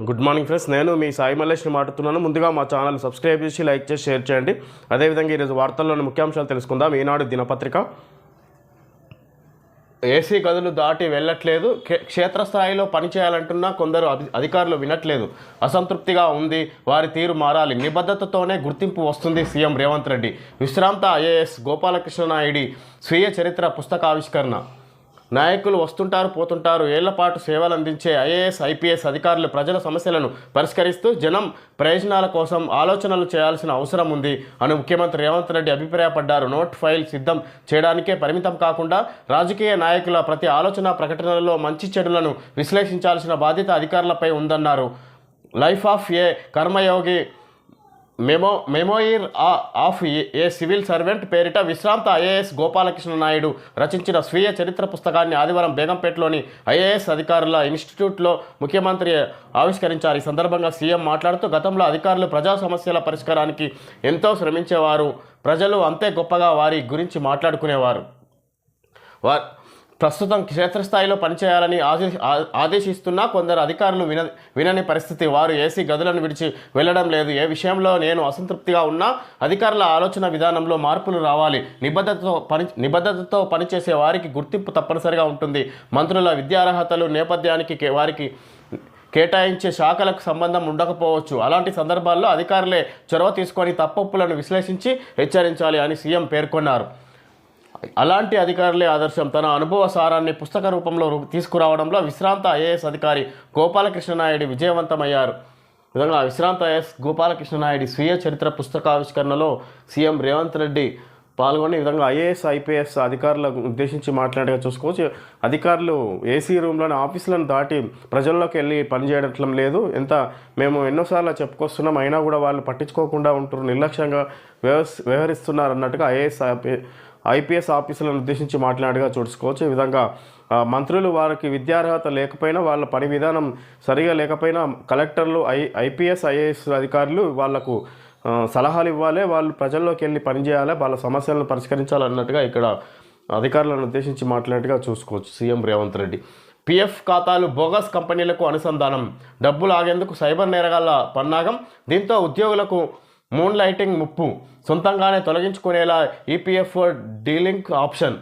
Good morning friends నేను మీ సాయి మల్లేష్ని మాట్లాడుతున్నాను. ముందుగా మా ఛానల్ సబ్స్క్రైబ్ చేసి లైక్ చేసి షేర్ చేయండి. అదేవిధంగా ఈరోజు వార్తల్లోని ముఖ్యాంశాలు తెలుసుకుందాం. ఈనాడు దినపత్రిక. ఏసీ గదులు దాటి వెళ్ళట్లేదు. క్షేత్రస్థాయిలో పనిచేయాలంటున్నా కొందరు అధి- అధికారులు వినట్లేదు. అసంతృప్తిగా ఉంది. వారి తీరు మారాలి. నిబద్ధతతోనే గుర్తింపు వస్తుంది సీఎం రేవంత్ రెడ్డి. విశ్రాంత ఐఏఎస్ గోపాలకృష్ణ నాయుడి స్వీయ చరిత్ర పుస్తకావిష్కరణ. నాయకులు వస్తుంటారు పోతుంటారు. ఏళ్ళపాటు సేవలు అందించే ఐఏఎస్ ఐపీఎస్ అధికారులు ప్రజల సమస్యలను పరిష్కరిస్తూ జనం ప్రయోజనాల కోసం ఆలోచనలు చేయాల్సిన అవసరం ఉంది అని ముఖ్యమంత్రి రేవంత్ రెడ్డి అభిప్రాయపడ్డారు. నోట్ ఫైల్ సిద్ధం చేయడానికే పరిమితం కాకుండా రాజకీయ నాయకుల ప్రతి ఆలోచన ప్రకటనలలో మంచి చెడులను విశ్లేషించాల్సిన బాధ్యత అధికారులపై ఉందన్నారు. Life of a Karmayogi memo memoir ఆ- of a- a civil servant పేరిట విశ్రాంత ఐఏఎస్ గోపాలకృష్ణ నాయుడు రచించిన స్వీయ చరిత్ర పుస్తకాన్ని ఆదివారం బేగంపేటలోని ఐఏఎస్ అధికారుల ఇన్స్టిట్యూట్లో ముఖ్యమంత్రి ఆవిష్కరించారు. ఈ సందర్భంగా సీఎం మాట్లాడుతూ గతంలో అధికారులు ప్రజా సమస్యల పరిష్కారానికి ఎంతో శ్రమించేవారు. ప్రజలు అంతే గొప్పగా వారి గురించి మాట్లాడుకునేవారు. వారు ప్రస్తుతం క్షేత్రస్థాయిలో పనిచేయాలని ఆదే ఆదేశిస్తున్నా కొందరు అధికారులు విన వినని పరిస్థితి. వారు ఏసీ గదులను విడిచి వెళ్ళడం లేదు. ఏ విషయంలో నేను అసంతృప్తిగా ఉన్నా అధికారుల ఆలోచన విధానంలో మార్పులు రావాలి. నిబద్ధతతో పని నిబద్ధతతో పనిచేసే వారికి గుర్తింపు తప్పనిసరిగా ఉంటుంది. మంత్రుల విద్యార్హతలు నేపథ్యానికి వారికి కేటాయించే శాఖలకు సంబంధం ఉండకపోవచ్చు. అలాంటి సందర్భాల్లో అధికారులే చొరవ తీసుకొని తప్పొప్పులను విశ్లేషించి హెచ్చరించాలి అని సీఎం పేర్కొన్నారు. అలాంటి అధికారులే ఆదర్శం. తన అనుభవ సారాన్ని పుస్తక రూపంలో తీసుకురావడంలో విశ్రాంత ఐఏఎస్ అధికారి గోపాలకృష్ణ నాయుడు విజయవంతమయ్యారు. విధంగా విశ్రాంత ఐఏఎస్ గోపాలకృష్ణనాయుడు స్వీయ చరిత్ర పుస్తకావిష్కరణలో సీఎం రేవంత్ రెడ్డి పాల్గొని విధంగా ఐఏఎస్ ఐపీఎస్ అధికారులను ఉద్దేశించి మాట్లాడగా చూసుకోవచ్చు. అధికారులు ఏసీ రూమ్లోని ఆఫీసులను దాటి ప్రజల్లోకి వెళ్ళి పనిచేయడం లేదు. ఎంత మేము ఎన్నోసార్లు చెప్పుకొస్తున్నాం అయినా కూడా వాళ్ళు పట్టించుకోకుండా ఉంటున్నారు నిర్లక్ష్యంగా వ్యవహ వ్యవహరిస్తున్నారు అన్నట్టుగా ఐఏఎస్ ఐపీఎస్ ఆఫీసులను ఉద్దేశించి మాట్లాడగా చూసుకోవచ్చు. ఈ విధంగా మంత్రులు వారికి విద్యార్హత లేకపోయినా వాళ్ళ పని విధానం సరిగా లేకపోయినా కలెక్టర్లు ఐ ఐపీఎస్ ఐఏఎస్ అధికారులు వాళ్ళకు సలహాలు ఇవ్వాలి. వాళ్ళు ప్రజల్లోకి వెళ్ళి పనిచేయాలి వాళ్ళ సమస్యలను పరిష్కరించాలన్నట్టుగా ఇక్కడ అధికారులను ఉద్దేశించి మాట్లాడినట్టుగా చూసుకోవచ్చు సీఎం రేవంత్ రెడ్డి. పిఎఫ్ ఖాతాలు బోగస్ కంపెనీలకు అనుసంధానం. డబ్బులు ఆగేందుకు సైబర్ నేరగాళ్ళ పన్నాగం. దీంతో ఉద్యోగులకు మూన్ లైటింగ్ ముప్పు సొంతంగానే తొలగించుకునేలా ఈపీఎఫ్ డీలింక్ ఆప్షన్.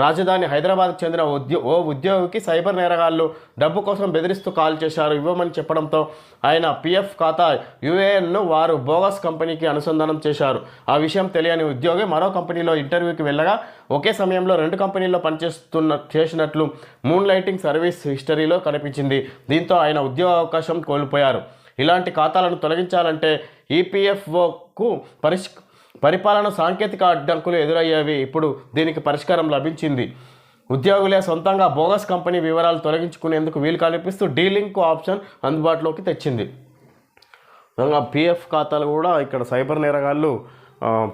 రాజధాని హైదరాబాద్కు చెందిన ఉద్యో ఓ ఉద్యోగికి సైబర్ నేరగాళ్ళు డబ్బు కోసం బెదిరిస్తూ కాల్ చేశారు ఇవ్వమని చెప్పడంతో ఆయన పిఎఫ్ ఖాతా యుఏఎన్ను వారు బోగస్ కంపెనీకి అనుసంధానం చేశారు. ఆ విషయం తెలియని ఉద్యోగి మరో కంపెనీలో ఇంటర్వ్యూకి వెళ్ళగా ఒకే సమయంలో రెండు కంపెనీల్లో పనిచేస్తున్న చేసినట్లు మూన్ లైటింగ్ సర్వీస్ హిస్టరీలో కనిపించింది. దీంతో ఆయన ఉద్యోగ అవకాశం కోల్పోయారు. ఇలాంటి ఖాతాలను తొలగించాలంటే ఈపీఎఫ్ఓకు పరిష్ పరిపాలన సాంకేతిక అడ్డంకులు ఎదురయ్యేవి ఇప్పుడు దీనికి పరిష్కారం లభించింది. ఉద్యోగులే సొంతంగా బోగస్ కంపెనీ వివరాలు తొలగించుకునేందుకు వీలు కల్పిస్తూ డీలింక్ ఆప్షన్ అందుబాటులోకి తెచ్చింది. విధంగా పిఎఫ్ ఖాతాలు కూడా ఇక్కడ సైబర్ నేరగాళ్ళు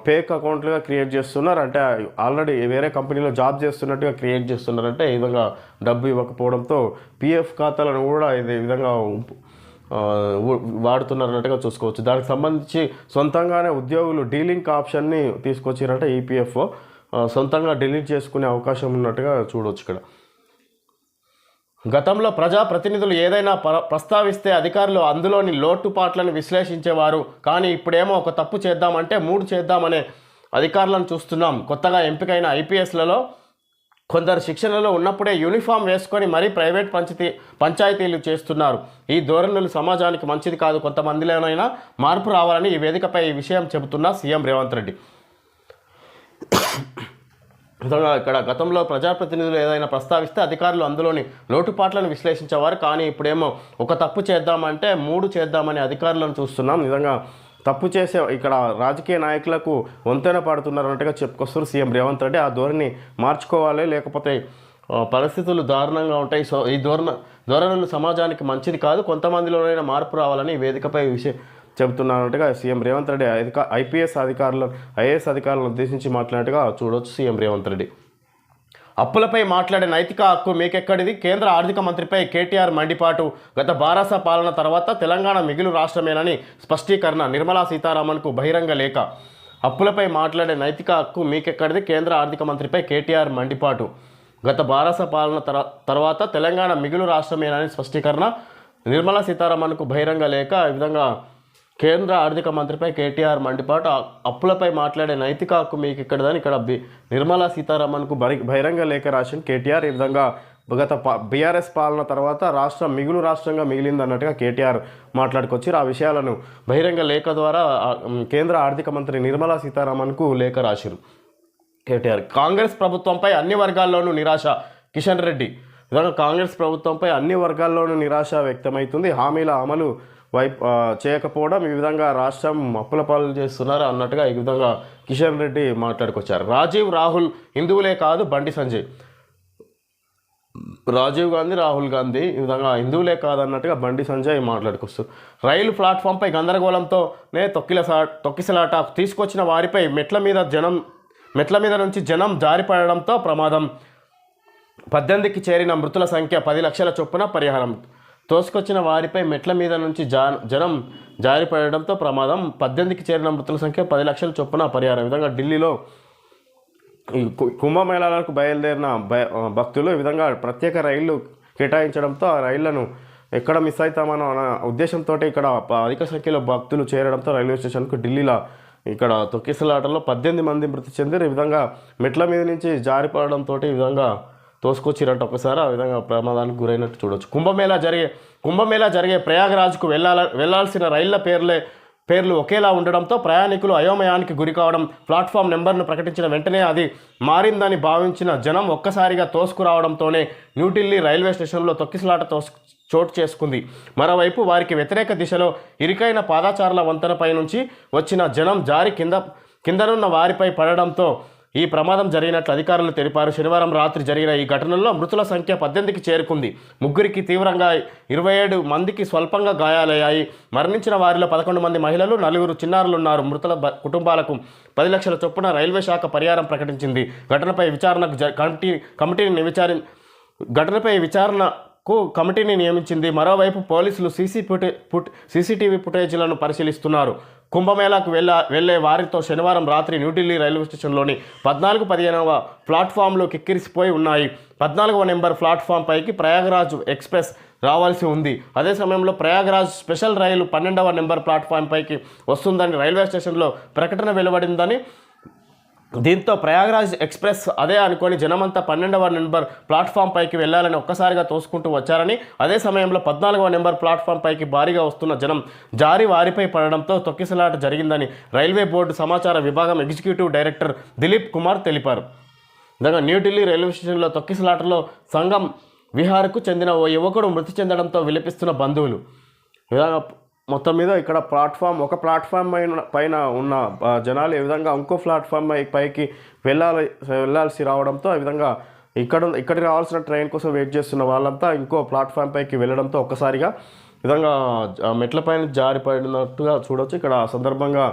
పేక్ అకౌంట్లుగా క్రియేట్ చేస్తున్నారు. అంటే ఆల్రెడీ వేరే కంపెనీలో జాబ్ చేస్తున్నట్టుగా క్రియేట్ చేస్తున్నారంటే ఈ విధంగా డబ్బు ఇవ్వకపోవడంతో పిఎఫ్ ఖాతాలను కూడా ఇది విధంగా వాడుతున్నారన్నట్టుగా చూసుకోవచ్చు. దానికి సంబంధించి సొంతంగానే ఉద్యోగులు డీలింక్ ఆప్షన్ని తీసుకొచ్చారంటే ఈపీఎఫ్ఓ సొంతంగా డిలీట్ చేసుకునే అవకాశం ఉన్నట్టుగా చూడవచ్చు ఇక్కడ. గతంలో ప్రజా ప్రతినిధులు ఏదైనా ప్ర ప్రస్తావిస్తే అధికారులు అందులోని లోటుపాట్లను విశ్లేషించేవారు. కానీ ఇప్పుడేమో ఒక తప్పు చేద్దామంటే మూడు చేద్దామనే అధికారులను చూస్తున్నాం. కొత్తగా ఎంపికైన ఐపీఎస్లలో కొందరు శిక్షణలో ఉన్నప్పుడే యూనిఫామ్ వేసుకొని మరీ ప్రైవేట్ పంచాయతీ పంచాయతీలు చేస్తున్నారు. ఈ ధోరణులు సమాజానికి మంచిది కాదు. కొంతమందిలోనైనా మార్పు రావాలని ఈ వేదికపై ఈ విషయం చెబుతున్న సీఎం రేవంత్ రెడ్డి. ఇక్కడ గతంలో ప్రజాప్రతినిధులు ఏదైనా ప్రస్తావిస్తే అధికారులు అందులోని లోటుపాట్లను విశ్లేషించేవారు. కానీ ఇప్పుడేమో ఒక తప్పు చేద్దామంటే మూడు చేద్దామని అధికారులను చూస్తున్నాం. నిజంగా తప్పు చేసే ఇక్కడ రాజకీయ నాయకులకు వంతెన పడుతున్నారు అన్నట్టుగా చెప్పుకొస్తారు సీఎం రేవంత్ రెడ్డి. ఆ ధోరణి మార్చుకోవాలి లేకపోతే పరిస్థితులు దారుణంగా ఉంటాయి. సో ఈ ధోరణ ధోరణులు సమాజానికి మంచిది కాదు కొంతమందిలోనైనా మార్పు రావాలని వేదికపై విషయం చెబుతున్నారంటగా సీఎం రేవంత్ రెడ్డి అధిక ఐపీఎస్ అధికారులు ఐఏఎస్ అధికారులను ఉద్దేశించి మాట్లాడినట్టుగా చూడవచ్చు సీఎం రేవంత్ రెడ్డి. అప్పులపై మాట్లాడే నైతిక హక్కు మీకెక్కడిది? కేంద్ర ఆర్థిక మంత్రిపై కేటీఆర్ మండిపాటు. గత బారాస పాలన తర్వాత తెలంగాణ మిగులు రాష్ట్రమేనని స్పష్టీకరణ నిర్మలా సీతారామన్కు బహిరంగ లేఖ. అప్పులపై మాట్లాడే నైతిక హక్కు మీకెక్కడిది? కేంద్ర ఆర్థిక మంత్రిపై కేటీఆర్ మండిపాటు. గత బారాస పాలన తర తర్వాత తెలంగాణ మిగులు రాష్ట్రమేనని స్పష్టీకరణ నిర్మలా సీతారామన్కు బహిరంగ లేఖ. ఈ విధంగా కేంద్ర ఆర్థిక మంత్రిపై కేటీఆర్ మండిపాటు అప్పులపై మాట్లాడే నైతిక హక్కు మీకు ఇక్కడదని ఇక్కడ బి నిర్మలా సీతారామన్కు బరి బహిరంగ లేఖ రాసిన కేటీఆర్. ఈ విధంగా గత బీఆర్ఎస్ పాలన తర్వాత రాష్ట్రం మిగులు రాష్ట్రంగా మిగిలింది అన్నట్టుగా కేటీఆర్ మాట్లాడుకొచ్చి ఆ విషయాలను బహిరంగ లేఖ ద్వారా కేంద్ర ఆర్థిక మంత్రి నిర్మలా సీతారామన్కు లేఖ రాసిరు కేటీఆర్. కాంగ్రెస్ ప్రభుత్వంపై అన్ని వర్గాల్లోనూ నిరాశ. కిషన్ రెడ్డి. విధంగా కాంగ్రెస్ ప్రభుత్వంపై అన్ని వర్గాల్లోనూ నిరాశ వ్యక్తమవుతుంది. హామీల అమలు వైపు చేయకపోవడం ఈ విధంగా రాష్ట్రం అప్పుల పాలు చేస్తున్నారు అన్నట్టుగా ఈ విధంగా కిషన్ రెడ్డి మాట్లాడుకొచ్చారు. రాజీవ్ రాహుల్ హిందువులే కాదు బండి సంజయ్. రాజీవ్ గాంధీ రాహుల్ గాంధీ ఈ విధంగా హిందువులే కాదన్నట్టుగా బండి సంజయ్ మాట్లాడుకొస్తూ రైలు ప్లాట్ఫామ్పై గందరగోళంతోనే తొక్కిలసా తొక్కిసలాట తీసుకొచ్చిన వారిపై మెట్ల మీద జనం మెట్ల మీద నుంచి జనం జారిపడడంతో ప్రమాదం. పద్దెనిమిదికి చేరిన మృతుల సంఖ్య పది లక్షల చొప్పున పరిహారం. తోసుకొచ్చిన వారిపై మెట్ల మీద నుంచి జా జనం జారిపడడంతో ప్రమాదం. పద్దెనిమిదికి చేరిన మృతుల సంఖ్య పది లక్షల చొప్పున పరిహారం. విధంగా ఢిల్లీలో కు- కుంభమేళాలకు బయలుదేరిన భయ- భక్తులు ఈ విధంగా ప్రత్యేక రైళ్ళు కేటాయించడంతో ఆ రైళ్ళను ఎక్కడ మిస్ అవుతామనో అన్న ఉద్దేశంతో ఇక్కడ అధిక సంఖ్యలో భక్తులు చేరడంతో రైల్వే స్టేషన్కు ఢిల్లీలో ఇక్కడ తొక్కిసలాటలో పద్దెనిమిది మంది మృతి చెందిరు. ఈ విధంగా మెట్ల మీద నుంచి జారిపడడంతో ఈ విధంగా తోసుకొచ్చినట్టు ఒకసారి ఆ విధంగా ప్రమాదానికి గురైనట్టు చూడొచ్చు. కుంభమేళా జరిగే కుంభమేళా జరిగే ప్రయాగరాజ్కు వెళ్ళాల వెళ్ళాల్సిన రైళ్ళ పేర్లే పేర్లు ఒకేలా ఉండడంతో ప్రయాణికులు అయోమయానికి గురి కావడం ప్లాట్ఫామ్ నెంబర్ను ప్రకటించిన వెంటనే అది మారిందని భావించిన జనం ఒక్కసారిగా తోసుకురావడంతోనే న్యూఢిల్లీ రైల్వే స్టేషన్లో తొక్కిసలాట తోసు చోటు చేసుకుంది. మరోవైపు వారికి వ్యతిరేక దిశలో ఇరుకైన పాదాచారుల వంతెనపై నుంచి వచ్చిన జనం జారి కింద కిందనున్న వారిపై పడడంతో ఈ ప్రమాదం జరిగినట్లు అధికారులు తెలిపారు. శనివారం రాత్రి జరిగిన ఈ ఘటనలో మృతుల సంఖ్య పద్దెనిమిదికి చేరుకుంది. ముగ్గురికి తీవ్రంగా ఇరవై ఏడు మందికి స్వల్పంగా గాయాలయ్యాయి. మరణించిన వారిలో పదకొండు మంది మహిళలు నలుగురు చిన్నారులు ఉన్నారు మృతుల కుటుంబాలకు పది లక్షల చొప్పున రైల్వే శాఖ పరిహారం ప్రకటించింది. ఘటనపై విచారణకు కమిటీ కమిటీని విచారి ఘటనపై విచారణకు కమిటీని నియమించింది. మరోవైపు పోలీసులు సీసీ ఫుటే ఫుట్ సీసీటీవీ ఫుటేజీలను పరిశీలిస్తున్నారు. కుంభమేళాకు వెళ్ళ వెళ్ళే వారితో శనివారం రాత్రి న్యూఢిల్లీ రైల్వే స్టేషన్లోని పద్నాలుగు పదిహేనవ ప్లాట్ఫామ్లో కిక్కిరిసిపోయి ఉన్నాయి. పద్నాలుగవ నెంబర్ ప్లాట్ఫామ్ పైకి ప్రయాగరాజ్ ఎక్స్ప్రెస్ రావాల్సి ఉంది. అదే సమయంలో ప్రయాగరాజ్ స్పెషల్ రైలు పన్నెండవ నెంబర్ ప్లాట్ఫామ్ పైకి వస్తుందని రైల్వే స్టేషన్లో ప్రకటన వెలువడిందని దీంతో ప్రయాగరాజ్ ఎక్స్ప్రెస్ అదే అనుకొని జనమంతా పన్నెండవ నెంబర్ ప్లాట్ఫామ్ పైకి వెళ్ళాలని ఒక్కసారిగా తోసుకుంటూ వచ్చారని అదే సమయంలో పద్నాలుగవ నెంబర్ ప్లాట్ఫామ్ పైకి భారీగా వస్తున్న జనం జారి వారిపై పడడంతో తొక్కిసలాట జరిగిందని రైల్వే బోర్డు సమాచార విభాగం ఎగ్జిక్యూటివ్ డైరెక్టర్ దిలీప్ కుమార్ తెలిపారు. విధంగా న్యూఢిల్లీ రైల్వే స్టేషన్లో తొక్కిసలాటలో సంఘం విహార్కు చెందిన ఓ యువకుడు మృతి చెందడంతో విలపిస్తున్న బంధువులు. విధంగా మొత్తం మీద ఇక్కడ ప్లాట్ఫామ్ ఒక ప్లాట్ఫామ్ పైన పైన ఉన్న జనాలు ఈ విధంగా ఇంకో ప్లాట్ఫామ్ పై- పైకి వెళ్ళాలి వెళ్ళాల్సి రావడంతో ఆ విధంగా ఇక్కడ ఇక్కడ రావాల్సిన ట్రైన్ కోసం వెయిట్ చేస్తున్న వాళ్ళంతా ఇంకో ప్లాట్ఫామ్ పైకి వెళ్ళడంతో ఒక్కసారిగా విధంగా మెట్లపైన జారిపడినట్టుగా చూడొచ్చు. ఇక్కడ సందర్భంగా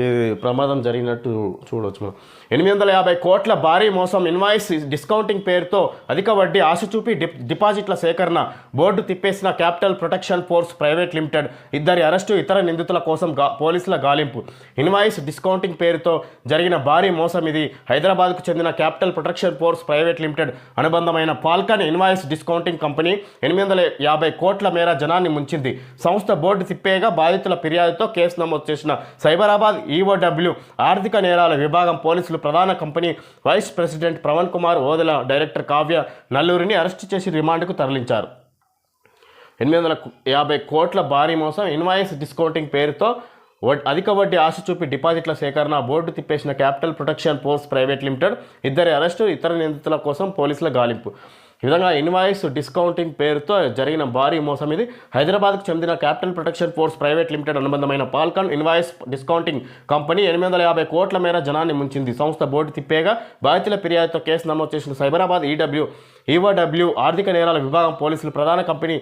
ఈ ప్రమాదం జరిగినట్టు చూడవచ్చు మనం. ఎనిమిది వందల యాభై కోట్ల భారీ మోసం ఇన్వాయిస్ డిస్కౌంటింగ్ పేరుతో అధిక వడ్డీ ఆశ చూపి డిప్ డిపాజిట్ల సేకరణ board తిప్పేసిన capital protection force private limited ఇద్దరి అరెస్టు ఇతర నిందితుల కోసం గా పోలీసుల గాలింపు. ఇన్వాయిస్ డిస్కౌంటింగ్ పేరుతో జరిగిన భారీ మోసం ఇది. హైదరాబాద్కు చెందిన capital protection force private limited అనుబంధమైన Falcon invoice discounting company ఎనిమిది వందల యాభై కోట్ల మేర జనాన్ని ముంచింది. సంస్థ బోర్డు తిప్పేగా బాధితుల ఫిర్యాదుతో కేసు నమోదు చేసిన సైబరాబాద్ ఈఓడబ్ల్యూ ఆర్థిక నేరాల విభాగం పోలీసులు ప్రధాన company vice president Pravan Kumar Odela director Kavya నల్లూరిని arrest చేసి రిమాండ్కు తరలించారు. ఎనిమిది వందల యాభై కోట్ల భారీ మోసం ఇన్వాయిస్ డిస్కౌంటింగ్ పేరుతో అధిక వడ్డీ ఆశ చూపి డిపాజిట్ల సేకరణ board తిప్పేసిన capital protection force private limited ఇద్దరి అరెస్టు ఇతర నిందితుల కోసం పోలీసుల గాలింపు. ఈ విధంగా ఇన్వాయిస్ డిస్కౌంటింగ్ పేరుతో జరిగిన భారీ మోసం ఇది. హైదరాబాద్కు చెందిన capital protection force private limited అనుబంధమైన Falcon invoice discounting company ఎనిమిది వందల యాభై కోట్ల మేర జనాన్ని ముంచింది. సంస్థ బోర్డు తిప్పేగా బాధితుల ఫిర్యాదుతో కేసు నమోదు చేసిన సైబరాబాద్ ఈడబ్ల్యూ ఈఓడబ్ల్యూ ఆర్థిక నేరాల విభాగం పోలీసులు ప్రధాన company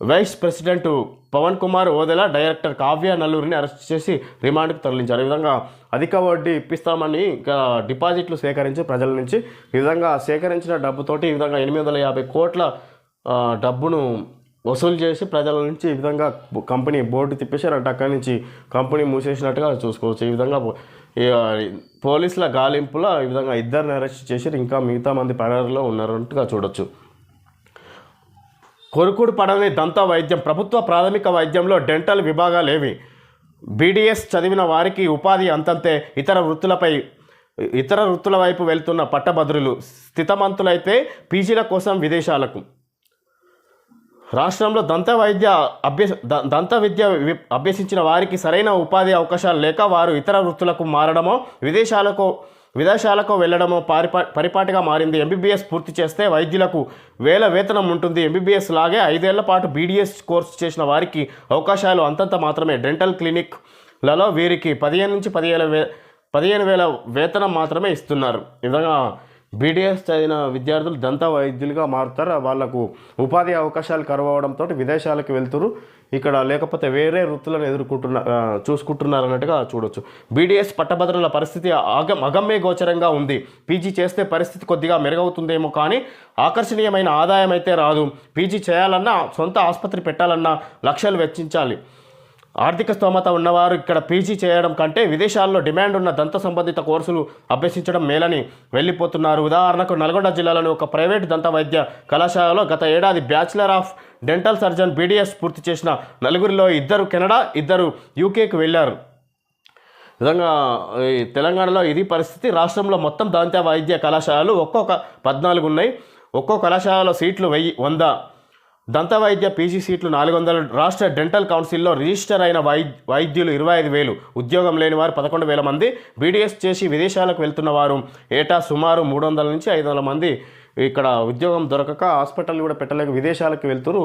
vice president Pavan Kumar Odela director Kavya నల్లూరిని arrest చేసి రిమాండ్కు తరలించారు. ఈ విధంగా అధిక వడ్డీ ఇప్పిస్తామని ఇంకా డిపాజిట్లు సేకరించి ప్రజల నుంచి ఈ విధంగా సేకరించిన డబ్బుతోటి ఈ విధంగా ఎనిమిది వందల యాభై కోట్ల డబ్బును వసూలు చేసి ప్రజల నుంచి ఈ విధంగా కంపెనీ బోర్డు తిప్పేశారంట అక్కడి నుంచి కంపెనీ మూసేసినట్టుగా చూసుకోవచ్చు. ఈ విధంగా పోలీసుల గాలింపులో ఈ విధంగా ఇద్దరిని అరెస్ట్ చేసి ఇంకా మిగతా మంది పరారులో ఉన్నారంటుగా చూడొచ్చు. కొరుకుడు పడని దంత వైద్యం. ప్రభుత్వ ప్రాథమిక వైద్యంలో డెంటల్ విభాగాలేవి బీడీఎస్ చదివిన వారికి ఉపాధి అంతంతే. ఇతర వృత్తులపై ఇతర వృత్తుల వైపు వెళ్తున్న పట్టభద్రులు స్థితమంతులైతే పీజీల కోసం విదేశాలకు. రాష్ట్రంలో దంత వైద్య అభ్యస ద- దంత విద్య అభ్యసించిన వారికి సరైన ఉపాధి అవకాశాలు లేక వారు ఇతర వృత్తులకు మారడమో విదేశాలకు విదేశాలకు వెళ్ళడమో పరిపా పరిపాటిగా మారింది. ఎంబీబీఎస్ పూర్తి చేస్తే వైద్యులకు వేల వేతనం ఉంటుంది. ఎంబీబీఎస్ లాగే ఐదేళ్ళ పాటు బీడీఎస్ కోర్సు చేసిన వారికి అవకాశాలు అంతంత మాత్రమే. డెంటల్ క్లినిక్లలో వీరికి పదిహేను నుంచి పదిహేను వే పదిహేను వేల వేతనం మాత్రమే ఇస్తున్నారు. ఈ విధంగా బీడీఎస్ చదివిన విద్యార్థులు దంత వైద్యులుగా మారుతారు. వాళ్ళకు ఉపాధి అవకాశాలు కరువవడంతో విదేశాలకు వెళ్తురు. ఇక్కడ లేకపోతే వేరే వృత్తులను ఎదుర్కొంటున్న చూసుకుంటున్నారు అన్నట్టుగా చూడొచ్చు. బీడీఎస్ పట్టభద్రుల పరిస్థితి అగం అగమ్య గోచరంగా ఉంది. పీజీ చేస్తే పరిస్థితి కొద్దిగా మెరుగవుతుందేమో కానీ ఆకర్షణీయమైన ఆదాయం అయితే రాదు. పీజీ చేయాలన్నా సొంత ఆసుపత్రి పెట్టాలన్నా లక్షలు వెచ్చించాలి. ఆర్థిక స్తోమత ఉన్నవారు ఇక్కడ పీజీ చేయడం కంటే విదేశాల్లో డిమాండ్ ఉన్న దంత సంబంధిత కోర్సులు అభ్యసించడం మేలని వెళ్ళిపోతున్నారు. ఉదాహరణకు నల్గొండ జిల్లాలోని ఒక ప్రైవేట్ దంత వైద్య కళాశాలలో గత ఏడాది bachelor of dental surgeon BDS పూర్తి చేసిన నలుగురిలో ఇద్దరు కెనడా ఇద్దరు యూకేకి వెళ్ళారు. విధంగా ఈ తెలంగాణలో ఇది పరిస్థితి. రాష్ట్రంలో మొత్తం దంత వైద్య కళాశాలలు ఒక్కొక్క పద్నాలుగు ఉన్నాయి. ఒక్కో కళాశాలలో సీట్లు వెయ్యి వంద. దంత వైద్య పీజీ సీట్లు నాలుగు వందలు రాష్ట్ర డెంటల్ కౌన్సిల్లో రిజిస్టర్ అయిన వై వైద్యులు ఇరవై ఐదు వేలు. ఉద్యోగం లేని వారు పదకొండు వేల మంది బీడీఎస్ చేసి విదేశాలకు వెళ్తున్న వారు ఏటా సుమారు మూడు వందల నుంచి ఐదు వందల మంది ఇక్కడ ఉద్యోగం దొరకక హాస్పిటల్ కూడా పెట్టలేక విదేశాలకు వెళ్తురు.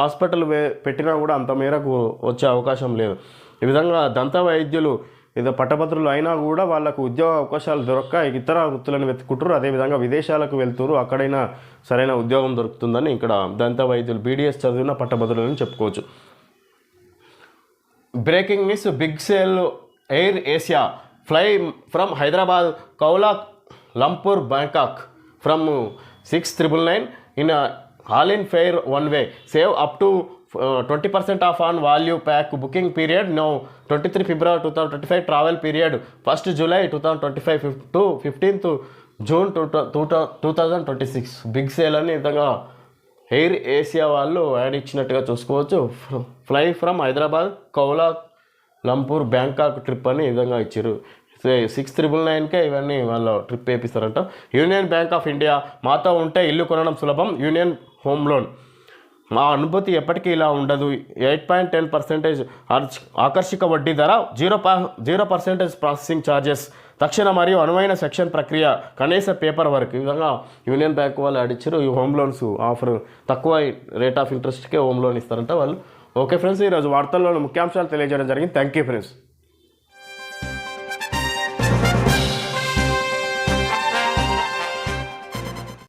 హాస్పిటల్ పెట్టినా కూడా అంత మేరకు వచ్చే అవకాశం లేదు. ఈ విధంగా దంత వైద్యులు ఏదో పట్టభద్రులు అయినా కూడా వాళ్ళకు ఉద్యోగ అవకాశాలు దొరక్క ఇతర వృత్తులను వెతుకుంటారు అదేవిధంగా విదేశాలకు వెళ్తారు అక్కడైనా సరైన ఉద్యోగం దొరుకుతుందని ఇక్కడ దంత వైద్యులు బీడీఎస్ చదివిన పట్టభద్రులని చెప్పుకోవచ్చు. Breaking news big sale AirAsia fly from Hyderabad Kuala Lumpur Bangkok from six triple nine in all in fare one way save up to twenty percent off on value pack booking period. No twenty three February two thousand twenty five travel period. First July two thousand twenty five fifth to fifteenth June two two two thousand twenty six. Big sale అని విధంగా air Asia వాళ్ళు add ఇచ్చినట్టుగా చూసుకోవచ్చు. Fly from Hyderabad Kuala Lumpur Bangkok trip అని ఈ విధంగా ఇచ్చారు six triple నైన్కే ఇవన్నీ వాళ్ళు ట్రిప్ వేపిస్తారంట. యూనియన్ బ్యాంక్ ఆఫ్ ఇండియా మాతో ఉంటే ఇల్లు కొనడం సులభం. Union home loan. మా అనుభూతి ఎప్పటికీ ఇలా ఉండదు. ఎయిట్ పాయింట్ టెన్ పర్సెంటేజ్ ఆకర్షక వడ్డీ ధర జీరో పా జీరో పర్సెంటేజ్ ప్రాసెసింగ్ ఛార్జెస్ తక్షణ మరియు అనువైన సెక్షన్ ప్రక్రియ కనీస పేపర్ వర్క్. ఈ విధంగా యూనియన్ బ్యాంక్ వాళ్ళు అడిచారు ఈ హోమ్ లోన్స్ ఆఫర్ తక్కువ రేట్ ఆఫ్ ఇంట్రెస్ట్కే హోమ్ లోన్ ఇస్తారంట వాళ్ళు. ఓకే ఫ్రెండ్స్ ఈరోజు వార్తల్లో ముఖ్యాంశాలు తెలియజేయడం జరిగింది. Thank you friends.